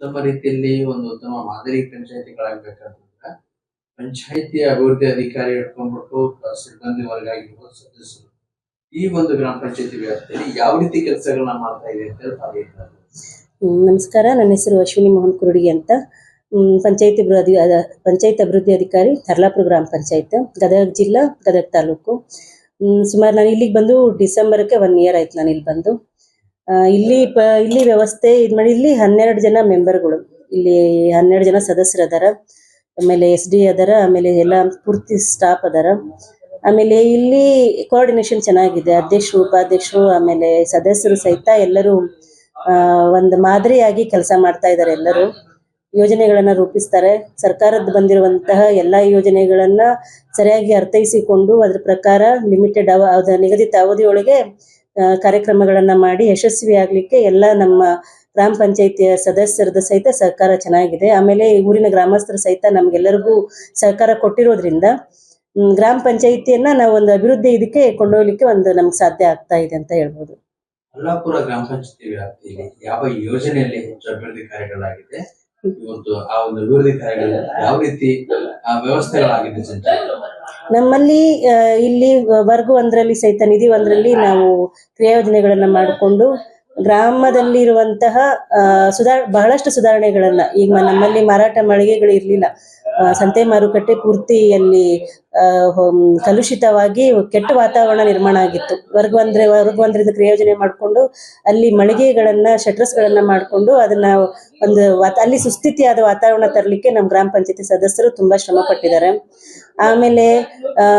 ಉತ್ತಮ ರೀತಿಯಲ್ಲಿ ಒಂದು ಉತ್ತಮ ಮಾದರಿ ಪಂಚಾಯತಿಗಳಾಗಬೇಕಂತಂದ್ರೆ ಪಂಚಾಯಿತಿ ಅಭಿವೃದ್ಧಿ ಅಧಿಕಾರಿ ಹಿಡ್ಕೊಂಡ್ಬಿಟ್ಟು ಸಿಬ್ಬಂದಿ ವರ್ಗ ಆಗಿರ್ಬೋದು ಸದಸ್ಯರು. ಈ ಒಂದು ಗ್ರಾಮ ಪಂಚಾಯತಿ ವ್ಯಾಪ್ತಿಯಲ್ಲಿ ಯಾವ ರೀತಿ ಕೆಲಸಗಳನ್ನ ಮಾಡ್ತಾ ಇದೆ ಅಂತ ಹೇಳಿ ನಮಸ್ಕಾರ. ನನ್ನ ಹೆಸರು ಅಶ್ವಿನಿ ಮೋಹನ್ ಕುರುಡಿ ಅಂತ. ಪಂಚಾಯತಿ ಅಭಿವೃದ್ಧಿ ಪಂಚಾಯತ್ ಅಭಿವೃದ್ಧಿ ಅಧಿಕಾರಿ ತರ್ಲಾಪುರ ಗ್ರಾಮ ಪಂಚಾಯತ್, ಗದಗ ಜಿಲ್ಲಾ, ಗದಗ ತಾಲೂಕು. ಸುಮಾರು ನಾನು ಇಲ್ಲಿಗೆ ಬಂದು ಡಿಸೆಂಬರ್ಗೆ ಒನ್ ಇಯರ್ ಆಯ್ತು ನಾನು ಇಲ್ಲಿ ಬಂದು. ಇಲ್ಲಿ ಪ, ಇಲ್ಲಿ ವ್ಯವಸ್ಥೆ ಇದು ಮಾಡಿ, ಇಲ್ಲಿ ಹನ್ನೆರಡು ಜನ ಮೆಂಬರ್ಗಳು. ಇಲ್ಲಿ ಹನ್ನೆರಡು ಜನ ಸದಸ್ಯರು ಅದಾರ. ಆಮೇಲೆ ಎಸ್ ಡಿ ಅದಾರ, ಆಮೇಲೆ ಎಲ್ಲ ಪೂರ್ತಿ ಸ್ಟಾಫ್ ಅದಾರ. ಆಮೇಲೆ ಇಲ್ಲಿ ಕೋಆರ್ಡಿನೇಷನ್ ಚೆನ್ನಾಗಿದೆ. ಅಧ್ಯಕ್ಷರು, ಉಪಾಧ್ಯಕ್ಷರು, ಆಮೇಲೆ ಸದಸ್ಯರು ಸಹಿತ ಎಲ್ಲರೂ ಒಂದು ಮಾದರಿಯಾಗಿ ಕೆಲಸ ಮಾಡ್ತಾ ಇದ್ದಾರೆ ಎಲ್ಲರೂ. ಯೋಜನೆಗಳನ್ನ ರೂಪಿಸ್ತಾರೆ. ಸರ್ಕಾರದ ಬಂದಿರುವಂತಹ ಎಲ್ಲಾ ಯೋಜನೆಗಳನ್ನ ಸರಿಯಾಗಿ ಅರ್ಥೈಸಿಕೊಂಡು ಅದ್ರ ಪ್ರಕಾರ ಲಿಮಿಟೆಡ್ ಅವ ನಿಗದಿತ ಅವಧಿಯೊಳಗೆ ಕಾರ್ಯಕ್ರಮಗಳನ್ನ ಮಾಡಿ ಯಶಸ್ವಿ ಆಗ್ಲಿಕ್ಕೆ ಎಲ್ಲ ನಮ್ಮ ಗ್ರಾಮ ಪಂಚಾಯತಿಯ ಸದಸ್ಯರದ ಸಹಿತ ಸಹಕಾರ ಚೆನ್ನಾಗಿದೆ. ಆಮೇಲೆ ಊರಿನ ಗ್ರಾಮಸ್ಥರ ಸಹಿತ ನಮ್ಗೆಲ್ಲರಿಗೂ ಸಹಕಾರ ಕೊಟ್ಟಿರೋದ್ರಿಂದ ಗ್ರಾಮ ಪಂಚಾಯಿತಿಯನ್ನ ನಾವು ಒಂದು ಅಭಿವೃದ್ಧಿ ಇದಕ್ಕೆ ಕೊಂಡೊಯ್ಲಿಕ್ಕೆ ಒಂದು ನಮ್ಗೆ ಸಾಧ್ಯ ಆಗ್ತಾ ಇದೆ ಅಂತ ಹೇಳ್ಬೋದು. ಅಲ್ಲಾಪುರ ಗ್ರಾಮ ಪಂಚಾಯತಿ ವ್ಯಾಪ್ತಿಯಲ್ಲಿ ಯಾವ ಯೋಜನೆಯಲ್ಲಿ ಹೆಚ್ಚು ಅಭಿವೃದ್ಧಿ ಕಾರ್ಯಗಳಾಗಿದೆ? ಇವತ್ತು ಆ ಒಂದು ಅಭಿವೃದ್ಧಿ ಕಾರ್ಯಗಳಲ್ಲಿ ಯಾವ ರೀತಿ ವ್ಯವಸ್ಥೆಗಳಾಗಿದೆ ನಮ್ಮಲ್ಲಿ ಇಲ್ಲಿ ವರ್ಗು ಒಂದರಲ್ಲಿ ಸಹಿತ, ನಿಧಿ ಒಂದರಲ್ಲಿ ನಾವು ಕ್ರಿಯಾಯೋಜನೆಗಳನ್ನು ಮಾಡಿಕೊಂಡು, ಗ್ರಾಮದಲ್ಲಿರುವಂತಹ ಸುಧಾರ, ಬಹಳಷ್ಟು ಸುಧಾರಣೆಗಳನ್ನ, ಈಗ ನಮ್ಮಲ್ಲಿ ಮಾರಾಟ ಮಳಿಗೆಗಳು ಇರಲಿಲ್ಲ ಸಂತೆ ಮಾರುಕಟ್ಟೆ ಪೂರ್ತಿಯಲ್ಲಿ ಕಲುಷಿತವಾಗಿ ಕೆಟ್ಟ ವಾತಾವರಣ ನಿರ್ಮಾಣ ಆಗಿತ್ತು. ವರ್ಗವಂದ್ರೆ ವರ್ಗವಂದ್ರಿಂದ ವರ್ಗ ಮಾಡ್ಕೊಂಡು, ಅಲ್ಲಿ ಮಳಿಗೆಗಳನ್ನ ಶಟ್ರಸ್ ಗಳನ್ನ ಮಾಡಿಕೊಂಡು ಅದನ್ನ ಒಂದು ಅಲ್ಲಿ ಸುಸ್ಥಿತಿಯಾದ ವಾತಾವರಣ ತರಲಿಕ್ಕೆ ನಮ್ಮ ಗ್ರಾಮ ಪಂಚಾಯತಿ ಸದಸ್ಯರು ತುಂಬಾ ಶ್ರಮ ಪಟ್ಟಿದ್ದಾರೆ. ಆಮೇಲೆ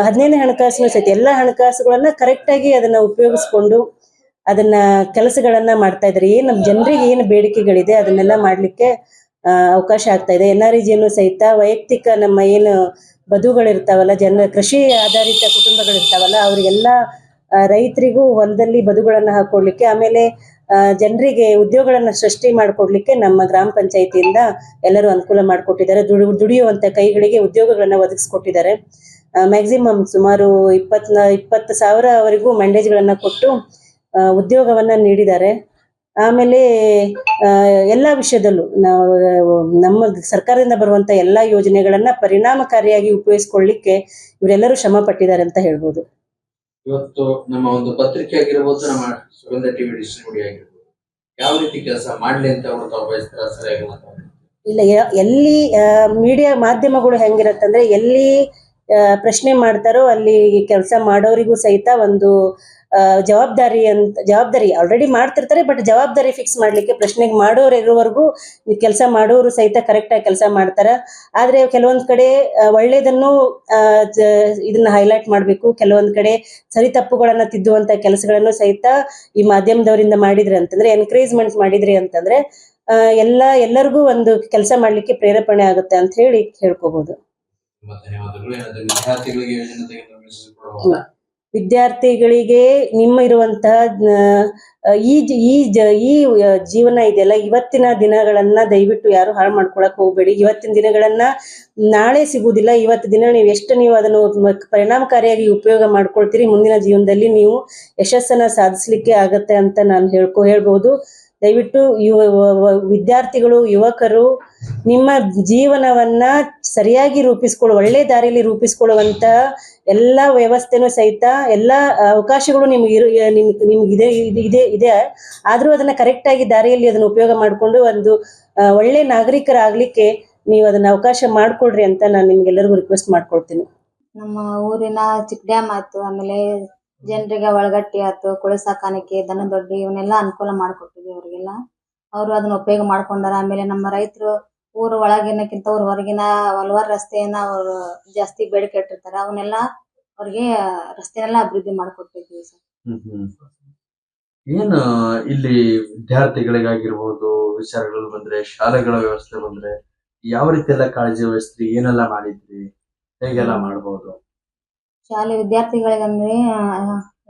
ಹದಿನೈದನೇ ಹಣಕಾಸಿನ ಸಹಿತ ಎಲ್ಲ ಹಣಕಾಸುಗಳನ್ನ ಕರೆಕ್ಟ್ ಆಗಿ ಅದನ್ನ ಉಪಯೋಗಿಸ್ಕೊಂಡು ಅದನ್ನ ಕೆಲಸಗಳನ್ನ ಮಾಡ್ತಾ ಇದ್ದಾರೆ. ಏನ್ ಜನರಿಗೆ ಏನು ಬೇಡಿಕೆಗಳಿದೆ ಅದನ್ನೆಲ್ಲ ಮಾಡ್ಲಿಕ್ಕೆ ಅವಕಾಶ ಆಗ್ತಾ ಇದೆ. ಎನ್ ಆರ್ ಸಹಿತ ವೈಯಕ್ತಿಕ ನಮ್ಮ ಏನು ಬದುಗಳಿರ್ತಾವಲ್ಲ, ಜನ ಕೃಷಿ ಆಧಾರಿತ ಕುಟುಂಬಗಳಿರ್ತಾವಲ್ಲ, ಅವರಿಗೆಲ್ಲ ರೈತರಿಗೂ ಹೊಲದಲ್ಲಿ ಬದುಗಳನ್ನ ಹಾಕೊಡ್ಲಿಕ್ಕೆ ಆಮೇಲೆ ಜನರಿಗೆ ಉದ್ಯೋಗಗಳನ್ನ ಸೃಷ್ಟಿ ಮಾಡಿಕೊಡ್ಲಿಕ್ಕೆ ನಮ್ಮ ಗ್ರಾಮ ಪಂಚಾಯತಿಯಿಂದ ಎಲ್ಲರೂ ಅನುಕೂಲ ಮಾಡಿಕೊಟ್ಟಿದ್ದಾರೆ. ದುಡಿ, ದುಡಿಯುವಂತ ಕೈಗಳಿಗೆ ಉದ್ಯೋಗಗಳನ್ನ ಒದಗಿಸ್ಕೊಟ್ಟಿದ್ದಾರೆ. ಮ್ಯಾಕ್ಸಿಮಮ್ ಸುಮಾರು ಇಪ್ಪತ್ನ ಇಪ್ಪತ್ತು ಸಾವಿರವರೆಗೂ ಮ್ಯಾಂಡೇಜ್ಗಳನ್ನ ಕೊಟ್ಟು ಉದ್ಯೋಗವನ್ನ ನೀಡಿದ್ದಾರೆ. ಆಮೇಲೆ ಎಲ್ಲ ವಿಷಯದಲ್ಲೂ ನಾವು ನಮ್ಮ ಸರ್ಕಾರದಿಂದ ಬರುವಂತ ಎಲ್ಲಾ ಯೋಜನೆಗಳನ್ನ ಪರಿಣಾಮಕಾರಿಯಾಗಿ ಉಪಯೋಗಿಸ್ಕೊಳ್ಳಿಕ್ಕೆ ಇವರೆಲ್ಲರೂ ಶ್ರಮ ಪಟ್ಟಿದ್ದಾರೆ ಅಂತ ಹೇಳ್ಬೋದು. ಇವತ್ತು ನಮ್ಮ ಒಂದು ಪತ್ರಿಕೆ ಆಗಿರ್ಬೋದು ನಮ್ಮ ಸುಗಂಧ ಟಿವಿ ಡಿಸ್ಟ್ರಿಬ್ಯೂಟಿ ಆಗಿರ್ಬೋದು ಯಾವ ರೀತಿ ಕೆಲಸ ಮಾಡಲಿ ಅಂತ ಅವರು ತಾವು ಬಯಸ್ತಾರ? ಸರಿಯಾಗಿ ಇಲ್ಲ ಎಲ್ಲಿ ಮೀಡಿಯಾ ಮಾಧ್ಯಮಗಳು ಹೆಂಗಿರತ್ತಂದ್ರೆ ಎಲ್ಲಿ ಪ್ರಶ್ನೆ ಮಾಡ್ತಾರೋ ಅಲ್ಲಿ ಕೆಲಸ ಮಾಡೋರಿಗೂ ಸಹಿತ ಒಂದು ಜವಾಬ್ದಾರಿ ಅಂತ, ಜವಾಬ್ದಾರಿ ಆಲ್ರೆಡಿ ಮಾಡ್ತಿರ್ತಾರೆ ಬಟ್ ಜವಾಬ್ದಾರಿ ಫಿಕ್ಸ್ ಮಾಡ್ಲಿಕ್ಕೆ ಪ್ರಶ್ನೆಗೆ ಮಾಡೋರು ಇರೋವರೆಗೂ ಕೆಲಸ ಮಾಡೋರು ಸಹಿತ ಕರೆಕ್ಟ್ ಆಗಿ ಕೆಲಸ ಮಾಡ್ತಾರ. ಆದ್ರೆ ಕೆಲವೊಂದ್ ಕಡೆ ಒಳ್ಳೆಯದನ್ನು ಇದನ್ನ ಹೈಲೈಟ್ ಮಾಡ್ಬೇಕು. ಕೆಲವೊಂದ್ ಕಡೆ ಸರಿ ತಪ್ಪುಗಳನ್ನ ತಿದ್ದುವಂತ ಕೆಲಸಗಳನ್ನು ಸಹಿತ ಈ ಮಾಧ್ಯಮದವರಿಂದ ಮಾಡಿದ್ರಿ ಅಂತಂದ್ರೆ ಎನ್ಕರೇಜ್ಮೆಂಟ್ ಮಾಡಿದ್ರಿ ಅಂತಂದ್ರೆ ಎಲ್ಲ, ಎಲ್ಲರಿಗೂ ಒಂದು ಕೆಲಸ ಮಾಡ್ಲಿಕ್ಕೆ ಪ್ರೇರೇಪಣೆ ಆಗುತ್ತೆ ಅಂತ ಹೇಳಿ ಹೇಳ್ಕೋಬಹುದು ತುಂಬಾ ಧನ್ಯವಾದಗಳು. ಏನಾದ್ರು ವಿದ್ಯಾರ್ಥಿಗಳಿಗೆ ಯೋಜನೆ ನಿಮ್ಮ ಇರುವಂತಹ ಈ ಜ- ಈ ಜ- ಈ ಜೀವನ ಇದೆಯಲ್ಲ ಇವತ್ತಿನ ದಿನಗಳನ್ನ ದಯವಿಟ್ಟು ಯಾರು ಹಾಳು ಮಾಡ್ಕೊಳಕ್ ಹೋಗ್ಬೇಡಿ. ಇವತ್ತಿನ ದಿನಗಳನ್ನ ನಾಳೆ ಸಿಗುವುದಿಲ್ಲ. ಇವತ್ತು ದಿನ ನೀವು ಎಷ್ಟು ನೀವು ಅದನ್ನು ಪರಿಣಾಮಕಾರಿಯಾಗಿ ಉಪಯೋಗ ಮಾಡ್ಕೊಳ್ತೀರಿ ಮುಂದಿನ ಜೀವನದಲ್ಲಿ ನೀವು ಯಶಸ್ಸನ್ನ ಸಾಧಿಸ್ಲಿಕ್ಕೆ ಆಗತ್ತೆ ಅಂತ ನಾನು ಹೇಳ್ಕೊ ಹೇಳ್ಬಹುದು ದಯವಿಟ್ಟು ಯುವ ವಿದ್ಯಾರ್ಥಿಗಳು ಯುವಕರು ನಿಮ್ಮ ಜೀವನವನ್ನ ಸರಿಯಾಗಿ ರೂಪಿಸ್ಕೊಳ್ಳೋ, ಒಳ್ಳೆ ದಾರಿಯಲ್ಲಿ ರೂಪಿಸ್ಕೊಳ್ಳುವಂತ ಎಲ್ಲಾ ವ್ಯವಸ್ಥೆನೂ ಸಹಿತ ಎಲ್ಲಾ ಅವಕಾಶಗಳು ನಿಮ್ಗೆ ಇರು ನಿಮ್ಗೆ ಇದೆ, ಇದೆ- ಇದೆ ಆದರೂ ಅದನ್ನ ಕರೆಕ್ಟ್ ಆಗಿ ದಾರಿಯಲ್ಲಿ ಅದನ್ನ ಉಪಯೋಗ ಮಾಡಿಕೊಂಡು ಒಂದು ಒಳ್ಳೆ ನಾಗರಿಕರಾಗ್ಲಿಕ್ಕೆ ನೀವು ಅದನ್ನ ಅವಕಾಶ ಮಾಡ್ಕೊಡ್ರಿ ಅಂತ ನಾನು ನಿಮ್ಗೆಲ್ಲರಿಗೂ ರಿಕ್ವೆಸ್ಟ್ ಮಾಡ್ಕೊಳ್ತೀನಿ. ನಮ್ಮ ಊರಿನ ಚಿಕ್ ಡ್ಯಾಮ್ ಆಯ್ತು, ಆಮೇಲೆ ಜನರಿಗೆ ಒಳಗಟ್ಟಿ ಆಯ್ತು ಕುಳಿ ಸಾಕಾಣಿಕೆ ದನ ದೊಡ್ಡಿ ಇವನ್ನೆಲ್ಲ ಅನುಕೂಲ ಮಾಡಿಕೊಟ್ಟಿದ್ವಿ ಅವರಿಗೆಲ್ಲ. ಅವರು ಅದನ್ನ ಉಪಯೋಗ ಮಾಡ್ಕೊಂಡಾರ, ಆಮೇಲೆ ನಮ್ಮ ರೈತರು ಊರ ಒಳಗಿನಕ್ಕಿಂತ ಊರ ಹೊರಗಿನ ಹಲವಾರು ರಸ್ತೆಯನ್ನ ಅವರು ಜಾಸ್ತಿ ಬೇಡಿಕೆ ಇಟ್ಟಿರ್ತಾರೆ. ಅವನ್ನೆಲ್ಲ ಅವ್ರಿಗೆ ರಸ್ತೆನೆಲ್ಲ ಅಭಿವೃದ್ಧಿ ಮಾಡಿಕೊಟ್ಟಿದ್ವಿ ಸರ್. ಏನು ಇಲ್ಲಿ ವಿದ್ಯಾರ್ಥಿಗಳಿಗಾಗಿರ್ಬೋದು ವಿಚಾರಗಳು ಬಂದ್ರೆ ಶಾಲೆಗಳ ವ್ಯವಸ್ಥೆ ಬಂದ್ರೆ ಯಾವ ರೀತಿ ಎಲ್ಲ ಕಾಳಜಿ ವಹಿಸ್ತೀರಿ? ಏನೆಲ್ಲ ಮಾಡಿದ್ರಿ? ಹೇಗೆಲ್ಲ ಮಾಡಬಹುದು ಶಾಲೆ ವಿದ್ಯಾರ್ಥಿಗಳಿಗಂದ್ರೆ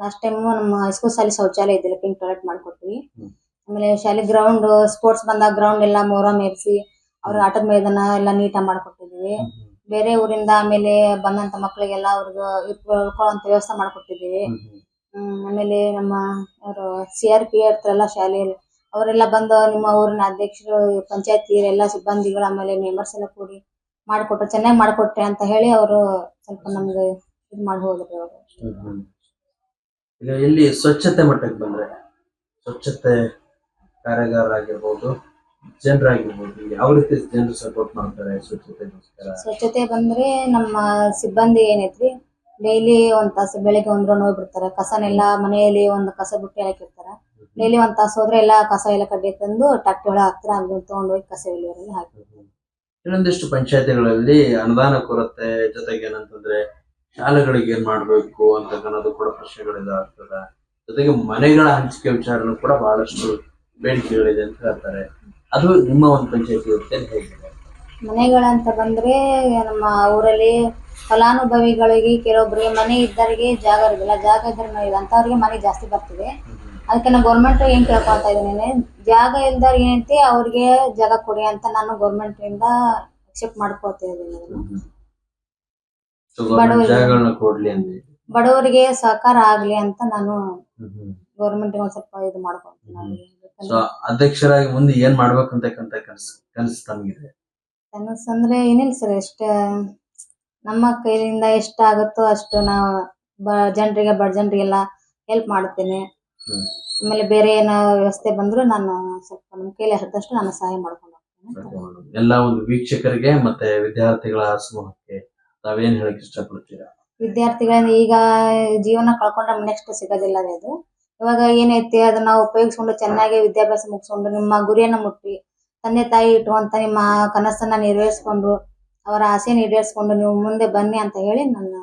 ಲಾಸ್ಟ್ ಟೈಮ್ ನಮ್ಮ ಹೈಸ್ಕೂಲ್ ಶಾಲೆ ಶೌಚಾಲಯ ಇದ್ದಿಲ್ಲ ಪಿಂಕ್ ಟಾಯ್ಲೆಟ್ ಮಾಡ್ಕೊಟ್ವಿ. ಆಮೇಲೆ ಶಾಲೆ ಗ್ರೌಂಡ್ ಸ್ಪೋರ್ಟ್ಸ್ ಬಂದಾಗ ಗ್ರೌಂಡ್ ಎಲ್ಲ ಮೊಹರಂ ಏರಿಸಿ ಅವ್ರಿಗೆ ಆಟದ ಮೈದಾನ ಎಲ್ಲ ನೀಟಾಗಿ ಮಾಡ್ಕೊಟ್ಟಿದೀವಿ ಬೇರೆ ಊರಿಂದ ಆಮೇಲೆ ಬಂದಂತ ಮಕ್ಕಳಿಗೆಲ್ಲ ಅವ್ರಿಗೆ ಉಳ್ಕೊಳ್ಳುವಂತ ವ್ಯವಸ್ಥೆ ಮಾಡ್ಕೊಟ್ಟಿದೀವಿ ಹ್ಮ್, ಆಮೇಲೆ ನಮ್ಮ ಅವರು ಸಿ ಆರ್ ಪಿ ಇರ್ತಾರಲ್ಲ ಶಾಲೆಯಲ್ಲಿ ಅವರೆಲ್ಲ ಬಂದು ನಿಮ್ಮ ಊರಿನ ಅಧ್ಯಕ್ಷರು ಪಂಚಾಯತಿ ಎಲ್ಲ ಸಿಬ್ಬಂದಿಗಳು ಆಮೇಲೆ ಮೆಂಬರ್ಸ್ ಎಲ್ಲ ಕೂಡಿ ಮಾಡಿಕೊಟ್ರು. ಚೆನ್ನಾಗಿ ಮಾಡಿಕೊಟ್ರೆ ಅಂತ ಹೇಳಿ ಅವರು ಸ್ವಲ್ಪ ನಮ್ಗೆ ಇದು ಮಾಡಿ ಹೋದ್ರು ಅವರು ಈಗ ಇಲ್ಲಿ ಸ್ವಚ್ಛತೆ ಮಟ್ಟಕ್ಕೆ ಬಂದ್ರೆ ಸ್ವಚ್ಛತೆ ಕಾರ್ಯಾಗಾರರಾಗಿರ್ಬೋದು ಜನರಾಗಿರ್ಬೋದು ಯಾವ ರೀತಿ ಜನರು ಸಪೋರ್ಟ್ ಮಾಡ್ತಾರೆ ಸ್ವಚ್ಛತೆಗೋಸ್ಕರ ಸ್ವಚ್ಛತೆ ಬಂದ್ರೆ ನಮ್ಮ ಸಿಬ್ಬಂದಿ ಏನೈತ್ರಿ ಡೈಲಿ ಒಂದ್ ತಾಸು ಬೆಳಿಗ್ಗೆ ಒಂದ್ ರೌಂಡ್ ಹೋಗ್ಬಿಡ್ತಾರೆ. ಕಸನೆಲ್ಲ ಮನೆಯಲ್ಲಿ ಒಂದು ಕಸ ಬುಟ್ಟಿ ಹಾಕಿರ್ತಾರೆ. ಡೈಲಿ ಒಂದ್ ತಾಸು ಹೋದ್ರೆ ಎಲ್ಲ ಕಸ ಎಲ್ಲ ಕಡ್ಡಿ ತಂದು ಟ್ಯಾಕ್ಟರ್ ಒಳಗೆ ಹಾಕ್ತಾರೆ ಅಲ್ಲಿ ತಗೊಂಡೋಗಿ ಕಸ ಎಲ್ಲಿವರೆಲ್ಲ ಹಾಕಿರ್ತಾರೆ. ಇನ್ನೊಂದಿಷ್ಟು ಪಂಚಾಯತಿಗಳಲ್ಲಿ ಅನುದಾನ ಕೊರತೆ ಜೊತೆಗೆ ಏನಂತಂದ್ರೆ ಶಾಲೆಗಳಿಗೆ ಏನ್ ಮಾಡ್ಬೇಕು ಅಂತ ಕೂಡ ಕೂಡ ಆಗ್ತದೆ. ಜೊತೆಗೆ ಮನೆಗಳ ಹಂಚಿಕೆ ವಿಚಾರನೂ ಕೂಡ ಬಹಳಷ್ಟು ಬೇಡಿಕೆಗಳಿದೆ ಅಂತ ಹೇಳ್ತಾರೆ. ಅದು ನಿಮ್ಮ ಒಂದು ಪಂಚಾಯತಿ ಇರುತ್ತೆ ಅಂತ ಹೇಳ್ತಾರೆ? ಮನೆಗಳಂತ ಬಂದ್ರೆ ನಮ್ಮ ಊರಲ್ಲಿ ಫಲಾನುಭವಿಗಳಿಗೆ ಕೆಲವೊಬ್ಬರಿಗೆ ಮನೆ ಇದ್ದವರಿಗೆ ಜಾಗ ಇರೋದಿಲ್ಲ. ಜಾಗ ಇದ್ರೆ ಅಂತವ್ರಿಗೆ ಮನೆ ಜಾಸ್ತಿ ಬರ್ತಿದೆ. ಅದಕ್ಕೆ ನಾನು ಗೌರ್ಮೆಂಟ್ ಏನ್ ಕೇಳ್ಕೊಳ್ತಾ ಇದ್ದೀನಿ ಜಾಗ ಇಲ್ದವ್ರ ಏನೈತಿ ಅವ್ರಿಗೆ ಜಾಗ ಕೊಡಿ ಅಂತ ನಾನು ಗೌರ್ಮೆಂಟ್ ಇಂದ ಅಕ್ಸೆಪ್ಟ್ ಮಾಡ್ಕೊಳ್ತಾ ಇದ್ದೀನಿ ಅದನ್ನ. So, government ಬಡವರಿಗೆ- ಜಾಗಗಳನ್ನ ಕೊಡ್ಲಿ ಅಂತ ಬಡವರಿಗೆ ಸಹಕಾರ ಆಗ್ಲಿ ಅಂತ ನಾನು ಗೌರ್ಮೆಂಟ್ ಒಂದ್ ಸ್ವಲ್ಪ ಇದು ಮಾಡ್ಕೊಂತೀನಿ. ಸೊ ಅಧ್ಯಕ್ಷರಾಗಿ ಮುಂದೆ ಏನ್ ಮಾಡ್ಬೇಕಂತ ಕನಸು ಕನಸು ತಮಗಿದೆ ಕನಸಂದ್ರೆ ಏನಿಲ್ಲ ಸರ್ ಎಷ್ಟ ನಮ್ಮ ಕೈಯಿಂದ ಎಷ್ಟಾಗುತ್ತೋ ಅಷ್ಟು ನಾವು ಬ ಜನರಿಗೆ ಬಡ ಜನರಿಗೆಲ್ಲ ಹೆಲ್ಪ್ ಮಾಡ್ತೇನೆ. ಹ್ಮ್. ಆಮೇಲೆ ಬೇರೆ ಏನೋ ವ್ಯವಸ್ಥೆ ಬಂದ್ರು ನಾನು ಸ್ವಲ್ಪ ನಮ್ಮ ಕೈಲಿ ಆದಷ್ಟು ನಾನು ಸಹಾಯ ಮಾಡ್ಕೊಂಡು ಹೋಗ್ತೇನೆ ಎಲ್ಲ ಒಂದು ವೀಕ್ಷಕರಿಗೆ ಮತ್ತೆ ವಿದ್ಯಾರ್ಥಿಗಳ ಸಮೂಹಕ್ಕೆ ತಾವೇನ್ ಹೇಳಕ್ ಇಷ್ಟಪಡ್ತೀರಾ? ವಿದ್ಯಾರ್ಥಿಗಳಿಂದ ಈಗ ಜೀವನ ಕಳ್ಕೊಂಡ್ರೆ ನೆಕ್ಸ್ಟ್ ಸಿಗೋದಿಲ್ಲ ರೀ ಅದು. ಇವಾಗ ಏನೈತಿ ಅದನ್ನ ಉಪಯೋಗಿಸ್ಕೊಂಡು ಚೆನ್ನಾಗಿ ವಿದ್ಯಾಭ್ಯಾಸ ಮುಗಿಸ್ಕೊಂಡು ನಿಮ್ಮ ಗುರಿಯನ್ನ ಮುಟ್ಟಿ, ತಂದೆ ತಾಯಿ ಇಟ್ಟುವಂತ ನಿಮ್ಮ ಕನಸನ್ನ ನೆರವೇರಿಸ್ಕೊಂಡು, ಅವರ ಆಸೆ ಈಡೇರಿಸ್ಕೊಂಡು ನೀವು ಮುಂದೆ ಬನ್ನಿ ಅಂತ ಹೇಳಿ ನನ್ನ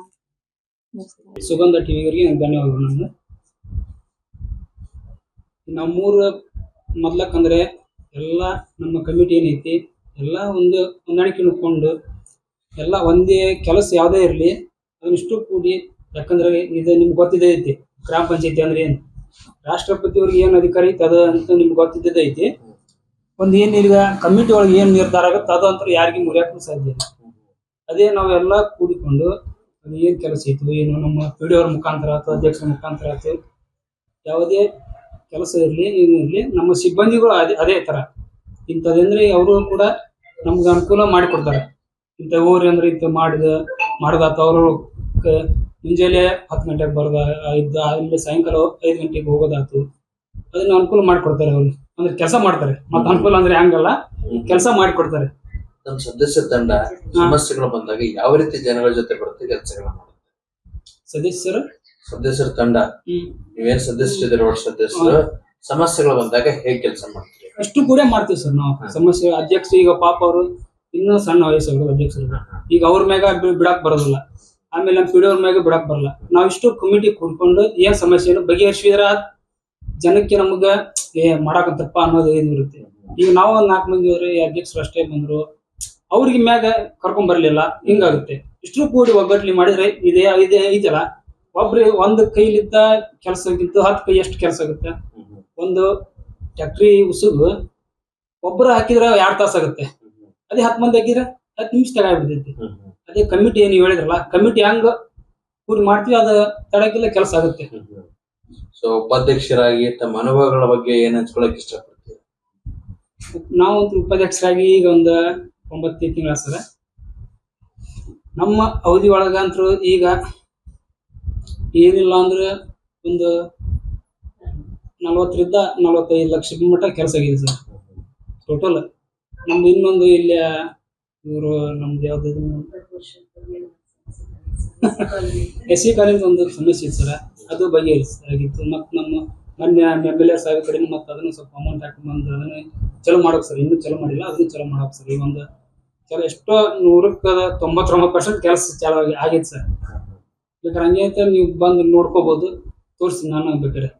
ಸುಗಂಧ ಸುಗಂಧ ಟಿವಿಯವರಿಗೆ ಧನ್ಯವಾದಗಳು ನಮ್ಮೂರು ಮೊದ್ಲಕ್ಕಂದ್ರೆ ಎಲ್ಲ ನಮ್ಮ ಕಮಿಟಿ ಏನೈತಿ, ಎಲ್ಲ ಒಂದು ಹೊಂದಾಣಿಕೆ ನೋಡ್ಕೊಂಡು ಎಲ್ಲ ಒಂದೇ ಕೆಲಸ ಯಾವುದೇ ಇರಲಿ ಅದನ್ನಿಷ್ಟು ಕೂಡಿ ಯಾಕಂದ್ರೆ ಇದು ನಿಮ್ಗೆ ಗೊತ್ತಿದೆ ಐತಿ, ಗ್ರಾಮ ಪಂಚಾಯತಿ ಅಂದ್ರೆ ಏನು? ರಾಷ್ಟ್ರಪತಿಯವ್ರಿಗೆ ಏನು ಅಧಿಕಾರ ಐತಿ, ಅದ ಅಂತ ನಿಮ್ಗೆ ಗೊತ್ತಿದ್ದೇ ಐತಿ. ಒಂದು ಈಗ ಕಮಿಟಿ ಒಳಗೆ ಏನು ನಿರ್ಧಾರ ಆಗುತ್ತೆ ಅದು ಅಂತ ಯಾರಿಗೂ ಮುರಿಯಕ್ಕೂ ಸಾಧ್ಯ ಇಲ್ಲ. ಅದೇ ನಾವೆಲ್ಲ ಕೂಡಿಕೊಂಡು ಅದು ಏನು ಕೆಲಸ ಐತಿ ಏನು ನಮ್ಮ ಪಿ ಡಿ ಅವ್ರ ಮುಖಾಂತರ ಅಥವಾ ಅಧ್ಯಕ್ಷರ ಮುಖಾಂತರ ಆಯ್ತು. ಯಾವುದೇ ಕೆಲಸ ಇರಲಿ, ಏನು ಇರಲಿ, ನಮ್ಮ ಸಿಬ್ಬಂದಿಗಳು ಅದೇ ಅದೇ ಥರ ಇಂಥದ್ದಂದ್ರೆ ಅವರು ಕೂಡ ನಮ್ಗೆ ಅನುಕೂಲ ಮಾಡಿಕೊಡ್ತಾರೆ ಇಂಥ ಊರು ಅಂದ್ರೆ ಇಂಥ ಮಾಡಿದ ಮಾಡ್ದಾತ ಅವರು ಮುಂಜಾನೆ ಹತ್ತು ಗಂಟೆಗೆ ಬರೋದ ಇದ್ದ ಆಮೇಲೆ ಸಾಯಂಕಾಲ ಐದು ಗಂಟೆಗೆ ಹೋಗೋದಾಯ್ತು. ಅದನ್ನ ಅನುಕೂಲ ಮಾಡಿಕೊಡ್ತಾರೆ ಅವ್ರು. ಅಂದ್ರೆ ಕೆಲಸ ಮಾಡ್ತಾರೆ. ಮತ್ತೆ ಅನುಕೂಲ ಅಂದ್ರೆ ಹಂಗಲ್ಲ ಕೆಲಸ ಮಾಡಿಕೊಡ್ತಾರೆ. ನಮ್ಮ ಸದಸ್ಯ ತಂಡ ಸಮಸ್ಯೆಗಳು ಬಂದಾಗ ಯಾವ ರೀತಿ ಜನಗಳ ಜೊತೆ ಬರುತ್ತೆ ಕೆಲಸಗಳನ್ನ ಮಾಡುತ್ತೆ? ಸದಸ್ಯರು? ಸದಸ್ಯರ ತಂಡ. ನೀವೇನ್ ಸದಸ್ಯರಿದ್ದೀರ ಒಟ್ಟು ಸದಸ್ಯರು? ಸಮಸ್ಯೆಗಳು ಬಂದಾಗ ಹೇಗ್ ಕೆಲಸ ಮಾಡ್ತೀರಿ? ಅಷ್ಟು ಕೂಡ ಮಾಡ್ತೀವಿ ಸರ್ ನಾವು. ಸಮಸ್ಯೆ ಅಧ್ಯಕ್ಷ ಈಗ ಪಾಪ ಅವರು ಇನ್ನೂ ಸಣ್ಣ ವಯಸ್ಸು ಅಧ್ಯಕ್ಷರು. ಈಗ ಅವ್ರ ಮ್ಯಾಗ ಬಿಡಾಕ್ ಬರೋದಿಲ್ಲ. ಆಮೇಲೆ ನಮ್ಮ ಪಿಡಿಯೋರ್ ಮ್ಯಾಗ ಬಿಡಕ್ ಬರಲ್ಲ. ನಾವ್ ಇಷ್ಟು ಕಮಿಟಿ ಕೂಡ್ಕೊಂಡು ಏನ್ ಸಮಸ್ಯೆ ಬಗೆಹರಿಸಿದ್ರ ಜನಕ್ಕೆ ನಮಗ, ಏ ಮಾಡಾಕಂತಪ್ಪ ಅನ್ನೋದು ಏನು ಇರುತ್ತೆ. ಈಗ ನಾವು ಒಂದ್ ನಾಲ್ಕು ಮಂದಿ ಅವ್ರ ಅಧ್ಯಕ್ಷರು ಅಷ್ಟೇ ಬಂದ್ರು, ಅವ್ರಿಗೆ ಮ್ಯಾಗ ಕರ್ಕೊಂಡ್ ಬರ್ಲಿಲ್ಲ, ಹಿಂಗಾಗುತ್ತೆ. ಇಷ್ಟು ಕೂಡಿ ಒಗ್ಗಟ್ಲಿ ಮಾಡಿದ್ರೆ ಇದೇ ಇದೇ ಐತಲ್ಲ ಒಬ್ರಿ ಒಂದ್ ಕೈಲಿದ್ದ ಕೆಲಸಕ್ಕಿಂತ ಹತ್ತು ಕೈ ಎಷ್ಟು ಕೆಲಸ ಆಗುತ್ತೆ. ಒಂದು ಟ್ಯಾಕ್ಟ್ರಿ ಉಸುಗು ಒಬ್ಬರು ಹಾಕಿದ್ರೆ ಎರಡ್ ತಾಸ ಆಗುತ್ತೆ. ಅದೇ ಹತ್ತು ಮಂದಿ ಹಾಕಿದ್ರೆ ಹತ್ತು ನಿಮಿಷ ತಗೊಂಡ್ಬಿಡ್ತೈತಿ ಅದೇ ಕಮಿಟಿ ಏನು ಹೇಳಿದ್ರಲ್ಲ ಕಮಿಟಿ ಹಂಗ ಕೂಡಿ ಮಾಡ್ತೀವಿ ಅದ ತಡಕಿಲ್ಲ ಕೆಲಸ ಆಗುತ್ತೆ. ಸೊ ಉಪಾಧ್ಯಕ್ಷರಾಗಿ ತಮ್ಮ ಅನುಭವಗಳ ಬಗ್ಗೆ ಏನ್ ಹಂಚ್ಕೊಳಕ್ ಇಷ್ಟಪಡ್ತೀರಿ? ನಾವು ಉಪಾಧ್ಯಕ್ಷರಾಗಿ ಈಗ ಒಂದು ಒಂಬತ್ತು ತಿಂಗಳ ಸರ. ನಮ್ಮ ಅವಧಿ ಒಳಗಂತೂ ಈಗ ಏನಿಲ್ಲ ಅಂದ್ರೆ ಒಂದು ನಲವತ್ತರಿಂದ ನಲವತ್ತೈದು ಲಕ್ಷ ಮಟ್ಟ ಕೆಲಸ ಆಗಿದೆ ಸರ್. ಟೋಟಲ್ ನಮ್ದು ಇನ್ನೊಂದು ಇಲ್ಲಿ ಇವರು ನಮ್ದು ಯಾವ್ದು ಎಸ್ ಸಿ ಕಾಲೇಜ್ ಒಂದು ಸಮಸ್ಯೆ ಇತ್ತು ಸರ್. ಅದು ಆಗಿತ್ತು ಮತ್ತು ನಮ್ಮ ಮೊನ್ನೆ ಎಂ ಎಲ್ ಎ ಸಾಹೇಬ್ ಕಡೆ ಮತ್ತು ಅದನ್ನು ಸ್ವಲ್ಪ ಅಮೌಂಟ್ ಹಾಕೊಂಡ್ಬಂದು ಅದನ್ನು ಚಲೋ ಮಾಡೋಕೆ ಸರ್. ಇನ್ನೂ ಚಲೋ ಮಾಡಿಲ್ಲ ಅದನ್ನು ಚಲೋ ಮಾಡೋಕೆ ಸರ್. ಈ ಒಂದು ಸರ್ ಎಷ್ಟೋ ನೂರಕ್ಕೆ ತೊಂಬತ್ತೊಂಬತ್ತು ಪರ್ಸೆಂಟ್ ಕೆಲಸ ಚಾಲೂ ಆಗಿ- ಆಗೈತೆ ಸರ್. ಬೇಕಾದ್ರೆ ಹಂಗೆ ಅಂತ ನೀವು ಬಂದು ನೋಡ್ಕೋಬೋದು. ತೋರಿಸಿ ನಾನು ಬೇಕಾದ್ರೆ.